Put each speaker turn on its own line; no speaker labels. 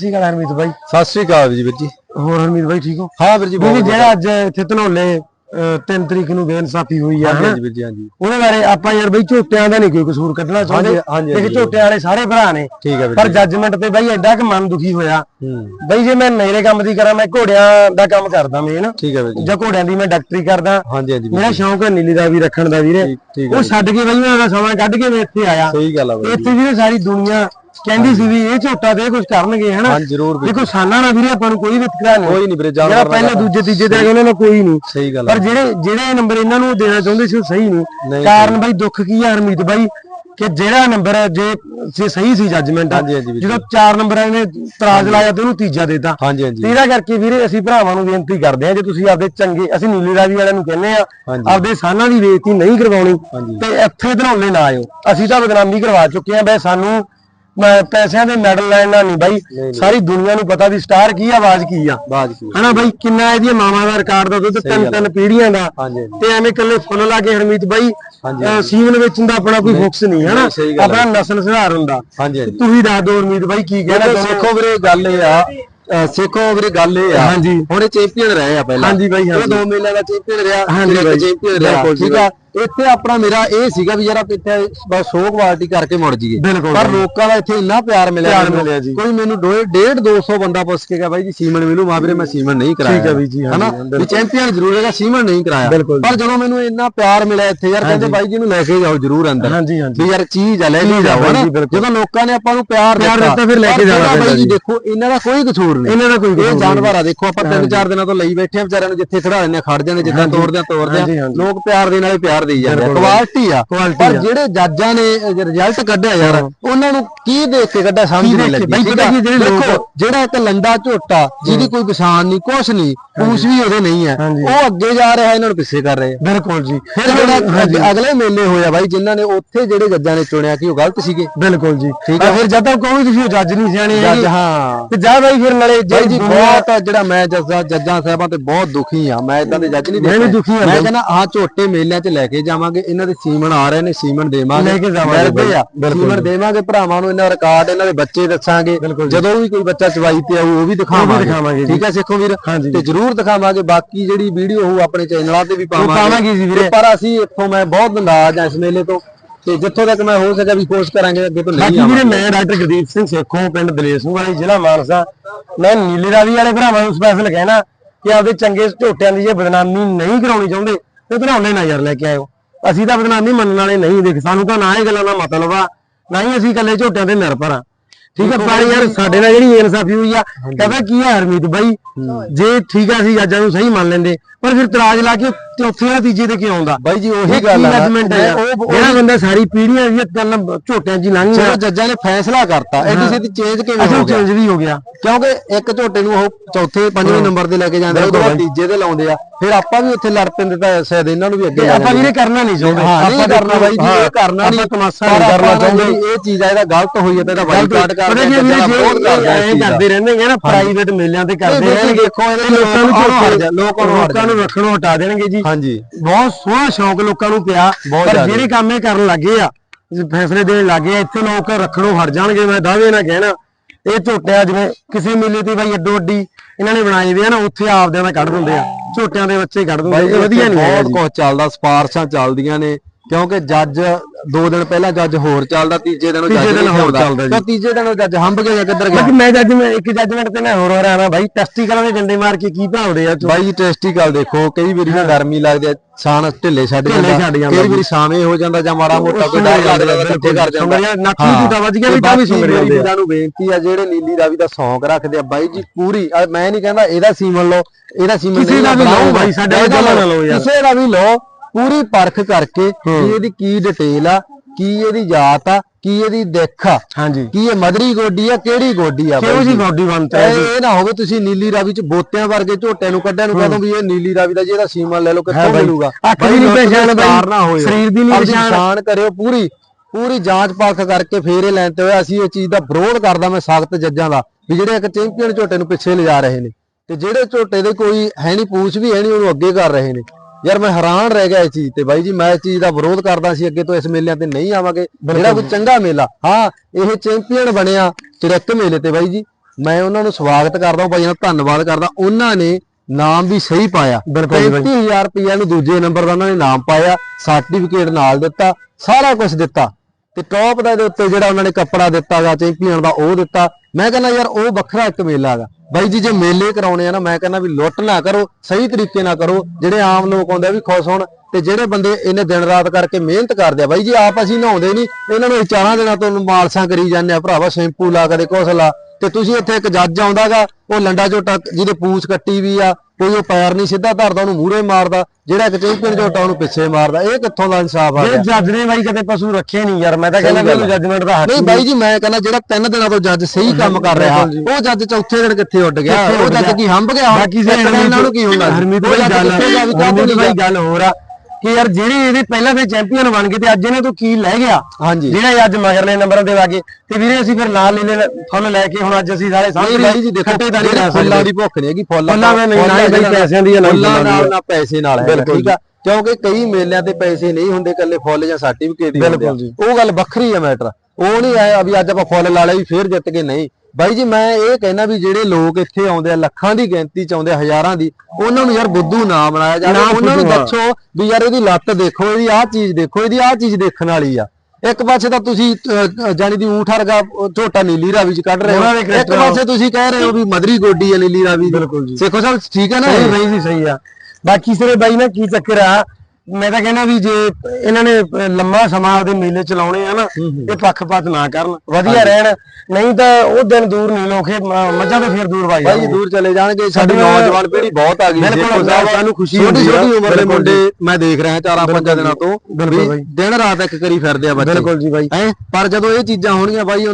ਸ਼੍ਰੀ ਅਕਾਲ ਹਰਮੀਤ ਬਾਈ।
ਸਤਿ ਸ੍ਰੀ ਅਕਾਲ ਜੀ ਵੀਰ ਜੀ।
ਹੋਰ ਹਰਮੀਤ ਬਾਈ ਠੀਕ ਹੋ?
ਹਾਂ ਵੀਰ ਜੀ
ਵੀਰ ਜੀ ਜਿਹੜਾ ਅੱਜ ਇੱਥੇ ਧਨੌਲੇ 3 ਤਰੀਕ ਨੂੰ ਬੇਇਨਸਾਫੀ ਹੋਈ ਆ
ਹਾਂਜੀ ਵੀਰ ਜੀ ਹਾਂਜੀ।
ਉਹਦੇ ਬਾਰੇ ਆਪਾਂ ਯਾਰ ਬਈ ਝੋਟਿਆਂ ਦਾ ਨਹੀਂ ਕੋਈ ਕਸੂਰ ਕੱਢਣਾ ਚਾਹੁੰਦੇ।
ਹਾਂਜੀ।
ਝੋਟਿਆਂ ਵਾਲੇ ਸਾਰੇ ਭਰਾ ਨੇ
ਠੀਕ ਹੈ ਵੀਰ
ਪਰ ਜੱਜਮੈਂਟ ਤੇ ਬਈ ਐਡਾ ਕਿ ਮਨ ਦੁਖੀ ਹੋਇਆ। ਬਈ ਜੇ ਮੈਂ ਮੇਰੇ ਕੰਮ ਦੀ ਕਰਾਂ ਮੈਂ ਘੋੜਿਆਂ ਦਾ ਕੰਮ ਕਰਦਾ ਮੇਨ
ਠੀਕ ਹੈ ਵੀਰ ਜੀ।
ਜਾਂ ਘੋੜਿਆਂ ਦੀ ਮੈਂ ਡਾਕਟਰੀ ਕਰਦਾ।
ਹਾਂਜੀ ਹਾਂਜੀ
ਮੇਰਾ ਸ਼ੌਂਕ ਹੈ ਨੀਲੀ ਦਾ ਵੀ ਰੱਖਣ ਦਾ ਵੀਰੇ। ਉਹ ਛੱਡ ਕੇ ਬਈ ਮੈਂ ਸਮਾਂ ਕੱਢ ਕੇ ਮੈਂ ਇੱਥੇ ਆਇਆ।
ਸਹੀ ਗੱਲ ਆ ਵੀਰ
ਇੱਥੇ ਵੀਰੇ ਸਾਰੀ ਦੁਨੀਆ ਕਹਿੰਦੀ ਸੀ ਵੀ ਇਹ ਝੋਟਾ ਤੇ ਕੁਝ ਕਰਨਗੇ ਹਨਾ?
ਹਾਂ ਜਰੂਰ ਵੀਰ
ਦੇਖੋ ਸਾਨਾਂ ਨਾਲ ਵੀਰੇ ਆਪਾਂ ਨੂੰ ਕੋਈ ਵਿਤਕਰਾ ਨਹੀਂ।
ਕੋਈ ਨਹੀਂ ਵੀਰੇ
ਜਿਹੜਾ
ਜਾਨਵਰ
ਪਹਿਲੇ ਦੂਜੇ ਤੀਜੇ ਤੇ ਆ ਗਏ ਉਹਨਾਂ ਨਾਲ ਕੋਈ ਨਹੀਂ।
ਸਹੀ ਗੱਲ
ਪਰ ਜਿਹੜੇ ਜਿਹੜੇ ਨੰਬਰ ਇਹਨਾਂ ਨੂੰ ਦੇਣਾ ਚਾਹੁੰਦੇ ਸੀ ਉਹ ਸਹੀ ਨਹੀਂ।
ਨਹੀਂ
ਕਾਰਨ ਬਾਈ ਦੁੱਖ ਕੀ ਆ ਹਰਮੀਤ ਬਾਈ ਕਿ ਜਿਹੜਾ ਨੰਬਰ ਜੇ ਜੇ ਸਹੀ ਸੀ ਜੱਜਮੈਂਟ
ਹਾਂਜੀ, ਹਾਂਜੀ ਵੀਰ।
ਜਦੋਂ ਚਾਰ ਨੰਬਰਾਂ ਨੇ ਤਰਾਜ ਲਾਇਆ ਤੇ ਉਹਨੂੰ ਤੀਜਾ ਦੇਤਾ।
ਹਾਂਜੀ ਹਾਂਜੀ।
ਤੇ ਇਹਦਾ ਕਰਕੇ ਵੀਰੇ ਅਸੀਂ ਭਰਾਵਾਂ ਨੂੰ ਬੇਨਤੀ ਕਰਦੇ ਹਾਂ ਜੇ ਤੁਸੀਂ ਆਪਦੇ ਚੰਗੇ ਅਸੀਂ ਨੀਲੀ ਰਾਵੀ ਵਾਲਿਆਂ ਨੂੰ ਕਹਿੰਦੇ ਆ
ਹਾਂਜੀ।
ਆਪਦੇ ਸਾਨਾਂ ਦੀ ਬੇਇੱਜ਼ਤੀ ਨਹੀਂ ਕਰਵਾਉਣੀ। ਤੇ ਇੱਥੇ ਧਨੌਲੇ ਨਾ ਆਇਓ। ਅਸੀਂ ਤਾਂ ਬਦਨਾਮੀ ਕਰਵਾ ਚੁੱਕੇ ਆ ਬਈ ਸਾਨੂੰ ਮੈਂ ਪੈਸਿਆਂ ਦੇ ਮੈਡਲ ਲੈਣ ਨਹੀਂ ਬਾਈ। ਸਾਰੀ ਦੁਨੀਆ ਨੂੰ ਪਤਾ ਵੀ ਸਟਾਰ ਕੀ ਆ ਆਵਾਜ਼ ਕੀ ਆ।
ਬਾਜ ਕੀ
ਹਨਾ ਬਾਈ ਕਿੰਨਾ ਇਹਦੀਆਂ ਮਾਵਾਂ ਦਾ ਰਿਕਾਰਡ ਦਾ ਦੁੱਧ ਤਿੰਨ ਤਿੰਨ ਪੀੜ੍ਹੀਆਂ ਦਾ। ਤੇ ਐਵੇਂ ਕੱਲੇ ਫੁੱਲ ਲਾ ਕੇ ਹਰਮੀਤ ਬਾਈ ਸੀਮਨ ਵੇਚਣ ਦਾ ਆਪਣਾ ਕੋਈ ਫੋਕਸ ਨਹੀਂ ਹਨਾ? ਆਪਣਾ ਨਸਲ ਸੁਧਾਰਨ ਦਾ ਤੁਸੀਂ ਦੱਸ ਦਿਓ ਹਰਮੀਤ ਬਾਈ ਕੀ ਕਹਿਣਾ
ਦੇਖੋ ਵੀਰੇ ਗੱਲ ਇਹ ਆ ਸਿੱਖੋ ਵੀਰੇ ਗੱਲ ਇਹ ਆ।
ਹਾਂਜੀ।
ਹੁਣ ਇਹ ਚੈਂਪੀਅਨ ਰਹੇ ਆ ਪਹਿਲਾਂ।
ਹਾਂਜੀ ਬਾਈ, ਹਾਂਜੀ।
ਦੋ ਮੇਲਿਆਂ ਦਾ ਚੈਂਪੀਅਨ ਰਿਹਾ
ਹਾਂਜੀ
ਚੈਂਪੀਅਨ ਰਿਹਾ ਠੀਕ ਆ। ਇੱਥੇ ਆਪਣਾ ਮੇਰਾ ਇਹ ਸੀਗਾ ਵੀ ਯਾਰ ਆਪਾਂ ਇੱਥੇ ਬਸ ਸ਼ੋਅ ਕੁਆਲਿਟੀ ਕਰਕੇ ਮੁੜ ਜੀਏ
ਬਿਲਕੁਲ
ਪਰ। ਲੋਕਾਂ ਦਾ ਇੱਥੇ ਇੰਨਾ ਪਿਆਰ ਮਿਲਿਆ
ਪਿਆਰ
ਮੈਨੂੰ।
ਮਿਲਿਆ ਜੀ।
ਕੋਈ ਮੈਨੂੰ 1.5 200 ਬੰਦਾ ਪੁੱਛ ਕੇ ਗਿਆ ਬਾਈ ਜੀ ਸੀਮਨ ਮਿਲੂ ਮਾ ਵੀਰੇ ਮੈਂ ਸੀਮਨ ਨਹੀਂ ਕਰਾਇਆ
ਠੀਕ ਹੈ ਵੀ ਜੀ,
ਹਨਾ
ਬਿਲਕੁਲ।
ਵੀ ਚੈਂਪੀਅਨ ਜ਼ਰੂਰ ਹੈਗਾ ਸੀਮਨ ਨਹੀਂ ਕਰਾਇਆ
ਬਿਲਕੁਲ।
ਪਰ ਜਦੋਂ ਮੈਨੂੰ ਇੰਨਾ ਪਿਆਰ ਮਿਲਿਆ ਇੱਥੇ ਯਾਰ ਕਹਿੰਦੇ ਬਾਈ ਜੀ ਨੂੰ ਲੈ ਕੇ ਜਾਓ ਜ਼ਰੂਰ ਅੰਦਰ
ਹਾਂਜੀ ਹਾਂਜੀ
ਵੀ ਯਾਰ ਚੀਜ਼ ਆ ਲੈ ਕੇ
ਚੀਜ਼ ਆ
ਜਾਓ
ਬਾਈ
ਹਨਾ
ਜੀ, ਬਿਲਕੁਲ।
ਜਦੋਂ ਲੋਕਾਂ ਨੇ ਆਪਾਂ ਨੂੰ ਪਿਆਰ
ਪਿਆਰ ਦਿੱਤਾ, ਫਿਰ ਲੈ
ਪਰ
ਕੇ ਜਾਣਾ
ਜਿਹੜਾ
ਪੈਂਦਾ
ਬਾਈ ਜੀ
ਜੀ।
ਦੇਖੋ ਇਹਨਾਂ ਦਾ ਕੋਈ ਕਸੂਰ ਨਹੀਂ
ਇਹਨਾਂ ਦਾ ਕੋਈ ਕਸੂਰ
ਇਹ
ਨਹੀਂ।
ਜਾਨਵਰ ਆ ਦੇਖੋ ਆਪਾਂ ਤਿੰਨ ਚਾਰ ਦਿਨਾਂ ਤੋਂ ਲਈ ਬੈਠੇ ਆ ਵਿਚਾਰਿਆਂ ਨੂੰ ਜਿੱਥੇ ਖੜਾ ਦਿੰਦੇ ਆ ਖੜ ਜਾਂਦੇ ਜਿੱਦਾਂ ਤੋੜਦੇ ਆ ਤੋੜਦੇ ਆ
ਹਾਂਜੀ।
ਲੋਕ ਪਿਆਰ ਦੇ ਨਾਲੇ ਪਿਆਰ ਜਾਂਦੇ ਆ।
ਬਿਲਕੁਲ।
ਕੁਆਲਿਟੀ ਆ। ਪਰ। ਜਿਹੜੇ ਜੱਜਾਂ ਨੇ ਰਿਜ਼ਲਟ ਕੱਢਿਆ ਯਾਰ ਉਹਨਾਂ ਨੂੰ ਕੀ ਦੇਖ ਕੇ ਕੱਢਿਆ ਸਮਝ ਨਹੀਂ? ਲੱਗੀ। ਦੇਖੋ ਜਿਹੜਾ ਇੱਕ ਲੰਡਾ ਝੋਟਾ ਜਿਹਦੀ ਕੋਈ ਪਛਾਣ ਨਹੀਂ ਕੁਛ ਨਹੀਂ ਪੂਛ ਵੀ ਉਹਦੇ ਨਹੀਂ ਹੈ। ਉਹ ਅੱਗੇ ਜਾ ਰਿਹਾ ਇਹਨਾਂ ਨੂੰ ਪਿੱਛੇ ਕਰ ਰਹੇ।
ਬਿਲਕੁਲ ਜੀ।
ਫਿਰ ਜਿਹੜਾ ਅਗ- ਅਗਲੇ ਮੇਲੇ ਹੋਇਆ ਬਾਈ ਜਿਨ੍ਹਾਂ ਨੇ ਉੱਥੇ ਜਿਹੜੇ ਜੱਜਾਂ ਨੇ ਚੁਣਿਆ ਕਿ ਉਹ ਗਲਤ ਸੀਗੇ।
ਬਿਲਕੁਲ ਜੀ।
ਠੀਕ
ਆ? ਫਿਰ ਜਦ ਤੱਕ ਕਹੋਗੇ ਤੁਸੀਂ ਉਹ ਜੱਜ ਨਹੀਂ ਸਿਆਣੇ
ਜੱਜ ਹਾਂ।
ਤੇ ਜਾ ਬਾਈ ਫਿਰ ਨਾਲੇ
ਜੀ
ਦੁਨੀਆ-
ਬਹੁਤ ਜਿਹੜਾ ਮੈਂ ਜੱਜਾਂ ਸਾਹਿਬਾਂ ਤੇ ਬਹੁਤ ਦੁਖੀ ਆ। ਮੈਂ ਇਦਾਂ ਦੇ ਜੱਜ ਨਹੀਂ ਦੇਖੇ।
ਹਾਂ
ਮੈਂ। ਕਹਿੰਦਾ ਆਹ ਝੋਟੇ ਮੇਲਿਆਂ 'ਚ ਲੈ ਕੇ ਜਾਵਾਂਗੇ ਇਹਨਾਂ ਦੇ ਸੀਮਨ ਆ ਰਹੇ ਨੇ ਸੀਮਨ ਦੇਵਾਂਗੇ।
ਲੈ ਕੇ ਜਾਵਾਂਗੇ
ਮਿਲਦੇ
ਬਾਈ,
ਆ
ਬਿਲਕੁਲ
ਸੀਮਨ ਦੇਵਾਂਗੇ ਭਰਾਵਾਂ ਨੂੰ ਇਹਨਾਂ ਰਿਕਾਰਡ ਇਹਨਾਂ ਦੇ ਬੱਚੇ ਦੱਸਾਂਗੇ।
ਬਿਲਕੁਲ ਜੀ।
ਜਦੋਂ ਵੀ ਕੋਈ ਬੱਚਾ ਚਵਾਈ ਤੇ ਆਊ ਉਹ ਵੀ
ਦਿਖਾਵਾਂਗੇ।
ਦਿਖਾਵਾਂਗੇ
ਜੀ।
ਠੀਕ ਹੈ ਸਿੱਖੋ ਵੀਰ?
ਹਾਂਜੀ।
ਤੇ ਜਰੂਰ ਦਿਖਾਵਾਂਗੇ ਬਾਕੀ ਜਿਹੜੀ ਵੀਡੀਓ ਹੋਊ ਆਪਣੇ ਚੈਨਲਾਂ ਤੇ ਵੀ ਪਾਵਾਂਗੇ।
ਪਾਵਾਂਗੇ ਜੀ ਵੀਰੇ।
ਤੇ ਪਰ ਅਸੀਂ ਇੱਥੋਂ ਮੈਂ ਬਹੁਤ ਨਾਰਾਜ਼ ਆ ਇਸ ਮੇਲੇ ਤੋਂ। ਤੇ ਜਿੱਥੋਂ ਤੱਕ ਮੈਂ ਹੋ ਸਕਿਆ ਵੀ ਕੋਸ਼ਿਸ਼ ਕਰਾਂਗੇ ਅੱਗੇ ਤੋਂ ਨਹੀਂ
ਬਾਕੀ ਵੀਰੇ
ਆਵਾਂਗੇ।
ਮੈਂ ਡਾਕਟਰ ਗੁਰਦੀਪ ਸਿੰਘ ਸੇਖੋਂ ਪਿੰਡ ਦਲੇਰ ਸਿੰਘ ਵਾਲੀ ਜ਼ਿਲ੍ਹਾ ਮਾਨਸਾ। ਮੈਂ ਨੀਲੇ ਰਾਵੀ ਵਾਲੇ ਭਰਾਵਾਂ ਨੂੰ ਸਪੈਸ਼ਲ ਕਹਿਣਾ ਕਿ ਆਪਦੇ ਚੰਗੇ ਝੋਟਿਆਂ ਦੀ ਜੇ ਬਦਨਾਮੀ ਨਹੀਂ ਕਰਾਉਣੀ ਚਾਹੁੰਦੇ। ਤੇ ਧਨਾਉਣੇ ਨਾ ਯਾਰ ਲੈ ਕੇ ਆਇਓ। ਅਸੀਂ ਤਾਂ ਬਦਨਾਮੀ ਮੰਨਣ ਵਾਲੇ ਨਹੀਂ ਦੇਖ ਸਾਨੂੰ ਤਾਂ ਨਾ ਇਹ ਗੱਲਾਂ ਦਾ ਮਤਲਬ ਆ। ਨਾ ਹੀ ਅਸੀਂ ਇਕੱਲੇ ਝੋਟਿਆਂ ਤੇ ਨਿਰਭਰ ਆ ਠੀਕ ਆ ਪਰ ਯਾਰ ਸਾਡੇ ਨਾਲ ਜਿਹੜੀ ਇਨਸਾਫੀ ਹੋਈ ਆ ਕਹਿੰਦਾ ਕੀ ਆ ਹਰਮੀਤ ਬਾਈ? ਜੇ ਠੀਕ ਆ ਅਸੀਂ ਜੱਜਾਂ ਨੂੰ ਸਹੀ ਮੰਨ ਲੈਂਦੇ। ਪਰ ਫਿਰ ਤਰਾਜ ਲਾ ਕੇ ਚੌਥੇ ਤੀਜੇ ਤੇ ਕਿਉਂ ਆਉਂਦਾ?
ਬਾਈ ਜੀ ਉਹੀ ਗੱਲ ਆ ਉਹ- ਉਹ-
ਜਿਹੜਾ ਬੰਦਾ ਸਾਰੀ ਪੀੜ੍ਹੀਆਂ ਦੀਆਂ ਤਿੰਨ ਝੋਟਿਆਂ 'ਚ ਲੰਘ ਗਿਆ।
ਜੱਜਾਂ ਨੇ ਫੈਸਲਾ ਕਰਤਾ ਐਡੀ ਛੇਤੀ ਚੇਂਜ ਕਿਵੇਂ ਹੋ
ਅਸਲ
ਗਿਆ?
ਚੇਂਜ ਵੀ ਹੋ ਗਿਆ।
ਕਿਉਂਕਿ ਇੱਕ ਝੋਟੇ ਨੂੰ ਉਹ ਚੌਥੇ ਪੰਜਵੇਂ ਨੰਬਰ ਤੇ ਲੈ ਕੇ ਜਾਂਦੇ ਉਹਦੇ ਬਾਅਦ ਤੀਜੇ ਤੇ ਲਾਉਂਦੇ ਆ। ਫਿਰ ਆਪਾਂ ਵੀ ਉੱਥੇ ਲੜ ਪੈਂਦੇ ਤਾਂ ਸ਼ਾਇਦ ਇਹਨਾਂ ਨੂੰ ਵੀ ਅੱਗੇ
ਆਪਾਂ ਵੀਰੇ ਕਰਨਾ ਨਹੀਂ ਚਾਹੁੰਦੇ।
ਨਹੀਂ ਕਰਨਾ ਬਾਈ ਜੀ ਇਹ ਕਰਨਾ ਨਹੀਂ।
ਆਪਾਂ ਤਮਾਸ਼ਾ ਨਹੀਂ ਕਰਨਾ ਚਾਹੁੰਦੇ।
ਇਹ ਚੀਜ਼ ਆ ਇਹਦਾ ਗਲਤ ਹੋਈ ਹੈ ਤਾਂ ਇਹਦਾ ਬਾਈਕਾਟ ਕਰਦੇ ਆ ਜੱਜਾਂ
ਜੇ
ਕਰਦੇ ਆ
ਰਹਿੰਦੇ ਨੇ ਨਾ ਪ੍ਰਾਈਵੇਟ ਮੇਲਿਆਂ ਤੇ ਕਰਦੇ ਰਹਿਣਗੇ।
ਦੇਖੋ ਇਹਦੇ
ਲੋਕਾਂ ਨੂੰ
ਲੋਕਾਂ ਨੂੰ
ਰੱਖਣੋਂ ਹਟਾ ਦੇਣਗੇ ਜੀ।
ਹਾਂਜੀ।
ਬਹੁਤ ਸੋਹਣਾ ਸ਼ੌਂਕ ਲੋਕਾਂ ਨੂੰ ਪਿਆ।
ਬਹੁਤ
ਪਰ
ਜ਼ਿਆਦਾ।
ਜਿਹੜੇ ਕੰਮ ਇਹ ਕਰਨ ਲੱਗੇ ਆ ਫੈਸਲੇ ਦੇਣ ਲੱਗੇ ਆ ਇੱਥੇ ਲੋਕ ਰੱਖਣੋਂ ਹਟ ਜਾਣਗੇ ਮੈਂ ਦਾਅਵੇ ਨਾਲ ਕਹਿਣਾ। ਇਹ ਝੋਟਿਆਂ ਜਿਵੇਂ ਕਿਸੇ ਮੇਲੇ ਤੇ ਬਾਈ ਅੱਡੋ ਅੱਡੀ ਇਹਨਾਂ ਨੇ ਬਣਾਏ ਵੇ ਆ ਨਾ ਉੱਥੇ ਆਪਦਿਆਂ ਦਾ ਕੱਢ ਦਿੰਦੇ ਆ। ਝੋਟਿਆਂ ਦੇ ਬੱਚੇ ਕੱਢ ਦਿੰਦੇ
ਬਾਈ
ਇਹ ਵਧੀਆ ਨਹੀਂ ਹੈ
ਬਹੁਤ ਕੁਝ ਚੱਲਦਾ ਸਪਾਰਸ਼ਾਂ ਚੱਲਦੀਆਂ ਨੇ। ਕਿਉਂਕਿ ਜੱਜ ਦੋ ਦਿਨ ਪਹਿਲਾਂ ਜੱਜ ਹੋਰ ਚੱਲਦਾ ਤੀਜੇ ਦਿਨ ਉਹ ਜੱਜ
ਦਿਨ ਹੋਰ
ਚੱਲਦਾ। ਤਾਂ ਤੀਜੇ ਦਿਨ ਉਹ ਜੱਜ ਹੰਬ ਕੇ ਜਾਂ ਕਿੱਧਰ ਗਿਆ?
ਬਾਕੀ ਮੈਂ ਜੱਜ ਮੈਂ ਇੱਕ ਜੱਜਮੈਂਟ ਤੇ ਮੈਂ ਹੋਰ ਹਰਾਣਾ ਬਾਈ ਟੈਸਟੀਕਲਾਂ ਦੇ ਡੰਡੇ ਮਾਰ ਕੇ ਕੀ ਭਾਵਦੇ ਆ
ਬਾਈ ਜੀ ਟੈਸਟੀਕਲ ਦੇਖੋ ਕਈ ਵਾਰੀ ਨਾ ਗਰਮੀ ਲੱਗਦੀ ਆ ਸਾਨ ਢਿੱਲੇ ਛੱਡ
ਢਿੱਲੇ
ਜਾਂਦਾ।
ਛੱਡ ਜਾਂਦਾ
ਕਈ ਵਾਰੀ ਛਾਵੇਂ ਹੋ ਜਾਂਦਾ ਜਾਂ ਮਾੜਾ ਮੋਟਾ ਕੋਈ ਡਰ ਲੱਗਦਾ ਤਾਂ ਇਕੱਠੇ ਕਰ ਜਾਂਦਾ।
ਸੁੰਗੜੀਆਂ, ਨੱਕ ਨੂੰ ਝੂਟਾ ਵੱਜ ਗਿਆ ਵੀ ਤਾਂ ਵੀ ਸੁੰਗੜ
ਮੇਰੀ
ਜਾਂਦੇ ਆ।
ਵੀਰਾਂ ਨੂੰ ਬੇਨਤੀ ਆ ਜਿਹੜੇ ਨੀਲੀ ਰਾਵੀ ਦਾ ਸ਼ੌਂਕ ਰੱਖਦੇ ਆ ਬਾਈ ਜੀ ਪੂਰੀ ਮੈਂ ਨਹੀਂ ਕਹਿੰਦਾ ਇਹਦਾ ਸੀਮਨ ਲਓ ਇਹਦਾ ਸੀਮਨ
ਕਿਸੇ
ਨਹੀਂ
ਦਾ ਵੀ ਲਓ ਬਾਈ, ਸਾਡੇ
ਇਹਦਾ
ਨਾ ਲਓ ਯਾਰ।
ਕਿਸੇ ਦਾ ਵੀ ਲਓ। ਪੂਰੀ ਪਰਖ ਕਰਕੇ ਕਿ ਇਹਦੀ ਕੀ ਡਿਟੇਲ ਆ ਕੀ ਇਹਦੀ ਜਾਤ ਆ ਕੀ ਇਹਦੀ ਦਿੱਖ ਆ
ਹਾਂਜੀ
ਕੀ ਇਹ ਮਦਰੀ ਗੋਡੀ ਆ ਕਿਹੜੀ ਗੋਡੀ ਆ
ਕਿਹੋ ਜੀ? ਗੋਡੀ ਬਣਤਾ ਹੈ
ਇਹ ਇਹ ਨਾ ਹੋਵੇ ਤੁਸੀਂ ਨੀਲੀ ਰਾਵੀ ਚ ਬੋਤਿਆਂ ਵਰਗੇ ਝੋਟਿਆਂ ਨੂੰ ਕੱਢਿਆ ਨੂੰ ਕਹਿੰਦੇ ਵੀ ਇਹ ਨੀਲੀ ਰਾਵੀ ਦਾ ਜਿਹਦਾ ਸੀਮਾ ਲੈ ਲਓ ਕਿੱਥੋਂ। ਮਿਲੂਗਾ
ਅੱਖ ਦੀ ਨੀ
ਬਾਈ,
ਪਛਾਣ ਬਾਈ। ਸਰੀਰ ਦੀ ਨੀ
ਆਪਦੀ
ਪਛਾਣ।
ਕਰਿਓ ਪੂਰੀ ਪੂਰੀ ਜਾਂਚ ਪਰਖ ਕਰਕੇ ਫੇਰ ਇਹ ਲੈਣ ਤੇ ਹੋਇਆ ਅਸੀਂ ਇਹ ਚੀਜ਼ ਦਾ ਵਿਰੋਧ ਕਰਦਾ ਮੈਂ ਸਖਤ ਜੱਜਾਂ ਦਾ ਵੀ ਜਿਹੜੇ ਇੱਕ ਚੈਂਪੀਅਨ ਝੋਟੇ ਨੂੰ ਪਿੱਛੇ ਲਿਜਾ ਰਹੇ ਨੇ ਤੇ ਜਿਹੜੇ ਝੋਟੇ ਦੇ ਕੋਈ ਹੈ ਨਹੀਂ ਪੂਛ ਵੀ ਹੈ ਨਹੀਂ ਉਹਨੂੰ ਅੱਗੇ ਕਰ ਰਹੇ ਨੇ ਯਾਰ ਮੈਂ ਹੈਰਾਨ ਰਹਿ ਗਿਆ ਇਸ ਚੀਜ਼ ਤੇ ਬਾਈ ਜੀ ਮੈਂ ਇਸ ਚੀਜ਼ ਦਾ ਵਿਰੋਧ ਕਰਦਾ ਸੀ ਅੱਗੇ ਤੋਂ ਇਸ ਮੇਲਿਆਂ ਤੇ ਨਹੀਂ ਆਵਾਂਗੇ। ਜਿਹੜਾ ਕੋਈ ਚੰਗਾ ਮੇਲਾ ਹਾਂ ਇਹ ਚੈਂਪੀਅਨ ਬਣਿਆ ਚੜਕ ਮੇਲੇ ਤੇ ਬਾਈ ਜੀ। ਮੈਂ ਉਹਨਾਂ ਨੂੰ ਸਵਾਗਤ ਕਰਦਾ ਹਾਂ ਭਾਈਆਂ ਦਾ ਧੰਨਵਾਦ ਕਰਦਾ ਉਹਨਾਂ ਨੇ ਨਾਮ ਵੀ ਸਹੀ ਪਾਇਆ।
ਬਿਲਕੁਲ ਜੀ ਬਾਈ।
35000 ਰੁਪਏ ਨੂੰ ਦੂਜੇ ਨੰਬਰ ਦਾ ਉਹਨਾਂ ਨੇ ਨਾਮ ਪਾਇਆ ਸਰਟੀਫਿਕੇਟ ਨਾਲ ਦਿੱਤਾ ਸਾਰਾ ਕੁਝ ਦਿੱਤਾ। ਤੇ ਟੌਪ ਦਾ ਦੇ ਉੱਤੇ ਜਿਹੜਾ ਉਹਨਾਂ ਨੇ ਕੱਪੜਾ ਦਿੱਤਾਗਾ ਚੈਂਪੀਅਨ ਦਾ ਉਹ ਦਿੱਤਾ। ਮੈਂ ਕਹਿੰਦਾ ਯਾਰ ਉਹ ਵੱਖਰਾ ਇੱਕ ਮੇਲਾ ਹੈਗਾ। ਬਾਈ ਜੀ, ਜੇ ਮੇਲੇ ਕਰਾਉਣੇ ਆ ਨਾ, ਮੈਂ ਕਹਿੰਦਾ ਵੀ ਲੁੱਟ ਨਾ ਕਰੋ, ਸਹੀ ਤਰੀਕੇ ਨਾਲ ਕਰੋ। ਜਿਹੜੇ ਆਮ ਲੋਕ ਆਉਂਦੇ ਆ ਵੀ ਖੁਸ਼ ਹੋਣ ਤੇ ਜਿਹੜੇ ਬੰਦੇ ਇਹਨੇ ਦਿਨ ਰਾਤ ਕਰਕੇ ਮਿਹਨਤ ਕਰਦੇ ਆ, ਬਾਈ ਜੀ, ਆਪ ਅਸੀਂ ਨਹਾਉਂਦੇ ਨਹੀਂ, ਇਹਨਾਂ ਨੂੰ ਚਾਰਾਂ ਦਿਨਾਂ ਤੋਂ ਮਾਲਸਾਂ ਕਰੀ ਜਾਂਦੇ ਆ। ਭਰਾਵਾ, ਸ਼ੈਂਪੂ ਲਾ ਕਦੇ ਕੁਛ ਲਾ। ਤੇ ਤੁਸੀਂ ਇੱਥੇ ਇੱਕ ਜੱਜ ਆਉਂਦਾਗਾ ਉਹ ਲੰਡਾ ਝੋਟਾ ਜਿਹਦੇ ਪੂਛ ਕੱਟੀ ਵੀ ਆ ਕੋਈ ਉਹ ਪੈਰ ਨਹੀਂ ਸਿੱਧਾ ਧਰਦਾ ਉਹਨੂੰ ਮੂਹਰੇ ਮਾਰਦਾ ਜਿਹੜਾ ਇੱਕ ਚੈਂਪੀਅਨ ਝੋਟਾ ਉਹਨੂੰ ਪਿੱਛੇ ਮਾਰਦਾ ਇਹ ਕਿੱਥੋਂ ਦਾ ਇਨਸਾਫ ਆ ਗਿਆ
ਜੱਜ ਨੇ ਬਾਈ ਕਦੇ ਪਸ਼ੂ ਰੱਖੇ ਨਹੀਂ ਯਾਰ ਮੈਂ ਤਾਂ ਕਹਿੰਦਾ ਵੀ। ਜੱਜਮੈਂਟ ਦਾ ਹੱਕ
ਨਹੀਂ ਬਾਈ ਜੀ ਮੈਂ ਕਹਿੰਦਾ ਜਿਹੜਾ ਤਿੰਨ ਦਿਨਾਂ ਤੋਂ ਜੱਜ ਸਹੀ ਕੰਮ ਕਰ ਰਿਹਾ। ਉਹ ਜੱਜ ਚੌਥੇ ਦਿਨ ਕਿੱਥੇ ਉੱਡ ਗਿਆ ਉਹ ਜੱਜ? ਕੀ ਹੰਬ ਗਿਆ ਹੁਣ?
ਬਾਕੀ
ਇਹਨਾਂ ਨੂੰ ਕੀ ਹੁੰਦਾ
ਹਰਮੀਤ ਗੱਲ
ਗਿਆ?
ਗੱਲ ਹੋਰ ਆ ਕਿ ਯਾਰ ਜਿਹੜੇ ਇਹਦੇ ਪਹਿਲਾਂ ਦੇ ਚੈਂਪੀਅਨ ਬਣ ਗਏ ਤੇ ਅੱਜ ਇਹਨੇ ਤੋਂ ਕੀ ਲੈ ਗਿਆ?
ਹਾਂਜੀ।
ਜਿਹੜੇ ਅੱਜ ਮਗਰਲੇ ਨੰਬਰਾਂ ਤੇ ਆ ਗਏ। ਤੇ ਵੀਰੇ ਅਸੀਂ ਫਿਰ ਨਾਲ ਲੈ ਲੈ ਫੁੱਲ ਲੈ ਕੇ ਹੁਣ ਅੱਜ ਅਸੀਂ ਸਾਰੇ ਸਾਹਮਣੇ
ਬਾਈ ਜੀ ਦੇਖੋ
ਖੱਟੇ ਦਾ ਨਹੀਂ
ਜਿਹੜੇ
ਲੈ
ਫੁੱਲਾਂ ਦੀ ਭੁੱਖ ਨਹੀਂ ਹੈਗੀ ਫੁੱਲਾਂ
ਨਾਲ ਨਹੀਂ, ਪੈਸਿਆਂ ਦੀ ਨਾ।
ਨਾ ਪੈਸੇ ਨਾਲ ਹੈ। ਠੀਕ ਆ? ਕਿਉਂਕਿ ਕਈ ਮੇਲਿਆਂ ਤੇ ਪੈਸੇ ਨਹੀਂ ਹੁੰਦੇ ਕੱਲੇ ਫੁੱਲ ਜਾਂ ਸਰਟੀਫਿਕੇਟ ਹੀ ਹੁੰਦੇ। ਉਹ ਗੱਲ ਵੱਖਰੀ ਹੈ ਮੈਟਰ ਉਹ ਨਹੀਂ ਆਇਆ ਵੀ ਅੱਜ ਆਪਾਂ ਫੁੱਲ ਲਾ ਵੀ ਫੇਰ ਜਿੱਤ ਕੇ ਨਹੀਂ। ਬਾਈ ਜੀ ਮੈਂ ਇਹ ਕਹਿਣਾ ਵੀ ਜਿਹੜੇ ਲੋਕ ਇੱਥੇ ਆਉਂਦੇ ਆ ਲੱਖਾਂ ਦੀ ਗਿਣਤੀ ਚ ਆਉਂਦੇ ਆ ਹਜ਼ਾਰਾਂ ਦੀ ਉਹਨਾਂ ਨੂੰ ਯਾਰ ਬੁੱਧੂ ਨਾ ਬਣਾਇਆ ਜਾਵੇ ਉਹਨਾਂ ਨੂੰ
ਹਾਂ।
ਦੱਸੋ ਵੀ ਯਾਰ ਇਹਦੀ ਲੱਤ ਦੇਖੋ ਇਹਦੀ ਆਹ ਚੀਜ਼ ਦੇਖੋ ਇਹਦੀ ਆਹ ਚੀਜ਼ ਦੇਖਣ ਵਾਲੀ ਆ। ਇੱਕ ਪਾਸੇ ਤਾਂ ਤੁਸੀਂ ਜਾਣੀ ਦੀ ਊਠ ਵਰਗਾ ਝੋਟਾ ਨੀਲੀ ਰਾਵੀ ਚ ਕੱਢ ਰਹੇ ਹੋ। ਇੱਕ ਪਾਸੇ ਤੁਸੀਂ ਕਹਿ ਰਹੇ ਹੋ ਵੀ ਮਦਰੀ ਗੋਡੀ ਆ ਨੀਲੀ ਰਾਵੀ ਦੀ।
ਬਿਲਕੁਲ ਜੀ।
ਸੇਖੋ ਸਾਹਿਬ ਠੀਕ ਹੈ ਨਾ?
ਸਹੀ ਸਹੀ ਆ। ਬਾਕੀ ਸਿਰੇ ਬਾਈ ਨਾ ਕੀ ਚੱਕਰ ਆ ਮੈਂ ਤਾਂ ਕਹਿੰਦਾ ਵੀ ਜੇ ਇਹਨਾਂ ਨੇ ਲੰਮਾ ਸਮਾਂ ਉਹਦੇ ਮੇਲੇ ਚਲਾਉਣੇ ਆ ਨਾ ਇਹ ਪੱਖਪਾਤ ਨਾ ਕਰਨ ਵਧੀਆ ਰਹਿਣ ਨਹੀਂ ਤਾਂ ਉਹ ਦਿਨ ਦੂਰ ਨਹੀਂ ਲੋਕੇ ਮੱਝਾਂ ਤੋਂ ਫੇਰ ਦੂਰ ਵਾਈ
ਭਾਈ ਦੂਰ ਚਲੇ ਜਾਣਗੇ ਸਾਡੀ ਨੌਜਵਾਨ ਪੀੜ੍ਹੀ ਬਹੁਤ ਆ ਗਈ।
ਬਿਲਕੁਲ, ਸਾਨੂੰ ਖੁਸ਼ੀ
ਛੋਟੀ। ਛੋਟੀ ਉਮਰ ਦੇ ਮੁੰਡੇ ਮੈਂ ਦੇਖ ਰਿਹਾ ਚਾਰਾਂ ਪੰਜਾਂ ਦਿਨਾਂ ਤੋਂ। ਦਿਨ ਰਾਤ ਇੱਕ ਕਰੀ ਫਿਰਦੇ ਆ ਬੱਚੇ।
ਬਿਲਕੁਲ ਜੀ ਬਾਈ
ਹੈਂ? ਪਰ ਜਦੋਂ ਇਹ ਚੀਜ਼ਾਂ ਹੋਣਗੀਆਂ ਬਾਈ